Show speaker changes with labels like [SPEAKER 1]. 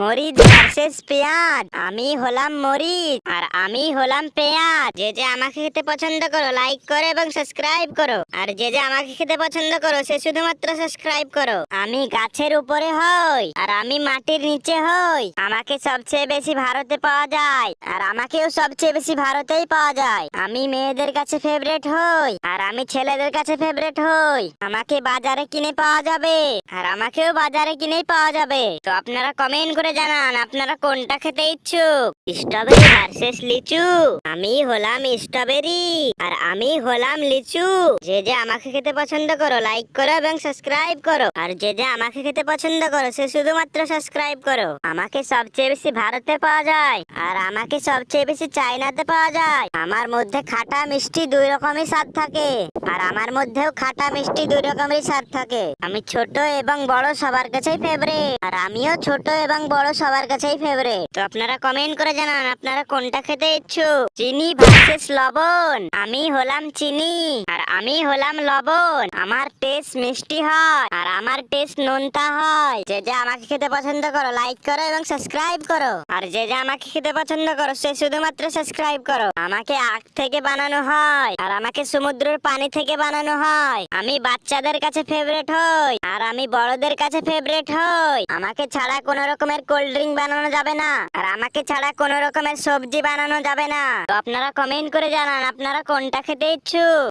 [SPEAKER 1] মরিচ ভার্সেস পেঁয়াজ। আমি হলাম মরিচ আর আমি হলাম পেঁয়াজ। যে যে আমাকে খেতে পছন্দ করো লাইক করো এবং সাবস্ক্রাইব করো। আর যে যে আমাকে খেতে পছন্দ করো, সে শুধুমাত্র সাবস্ক্রাইব করো। আমি গাছের উপরে হই আর আমি মাটির নিচে হই। আমাকে সবচেয়ে বেশি ভারতে পাওয়া যায় আর আমাকেও সবচেয়ে বেশি ভারতেই পাওয়া যায়। আমি মেয়েদের কাছে ফেভারিট হই আর আমি ছেলেদের কাছে ফেভারিট হই। আমাকে বাজারে কিনে পাওয়া যাবে আর আমাকেও বাজারে কিনেই পাওয়া যাবে। তো আপনারা কমেন্ট করে জানান, আপনারা কোনটা খেতে ইচ্ছুক? স্ট্রবেরি ভার্সেস লিচু। আমি হলাম স্ট্রবেরি, আর আমি হলাম লিচু। যে যে আমাকে খেতে পছন্দ করো লাইক করো এবং সাবস্ক্রাইব করো। আর যে যে আমাকে খেতে পছন্দ করো, সে শুধুমাত্র সাবস্ক্রাইব করো। আমাকে সবচেয়ে বেশি ভারতে পাওয়া যায়, আর আমাকে সবচেয়ে বেশি চাইনাতে পাওয়া যায়। আমার মধ্যে খাটা মিষ্টি দুই রকমই স্বাদ থাকে, আর আমার মধ্যেও খাটা মিষ্টি দুই রকমেরই স্বাদ থাকে। আমি ছোট এবং বড় সবার কাছেই ফেভারিট আর আমিও ছোট এবং বড় সবার কাছেই ফেভারিট তো আপনারা কমেন্ট করে জানান, আপনারা কোনটা খেতে ইচ্ছুক? চিনি ভার্সেস লবণ? আমি হলাম চিনি। আমি হলাম লবণ। আমার টেস্ট মিষ্টি হয় আর আমার টেস্ট নোনতা হয়। যে যে আমাকে খেতে পছন্দ করো লাইক করো এবং সাবস্ক্রাইব করো। আর যে যে আমাকে খেতে পছন্দ করো, সে শুধুমাত্র সাবস্ক্রাইব করো। আমাকে আখ থেকে বানানো হয় আর আমাকে সমুদ্রের পানি থেকে বানানো হয়। আমি বাচ্চাদের কাছে ফেভারিট হই আর আমি বড়দের কাছে ফেভারিট হই। আমাকে ছাড়া কোনো রকমের কোল্ড ড্রিঙ্ক বানানো যাবে না আর আমাকে ছাড়া কোনো রকমের সবজি বানানো যাবে না। তো আপনারা কমেন্ট করে জানান আপনারা কোনটা খেতে ইচ্ছুক।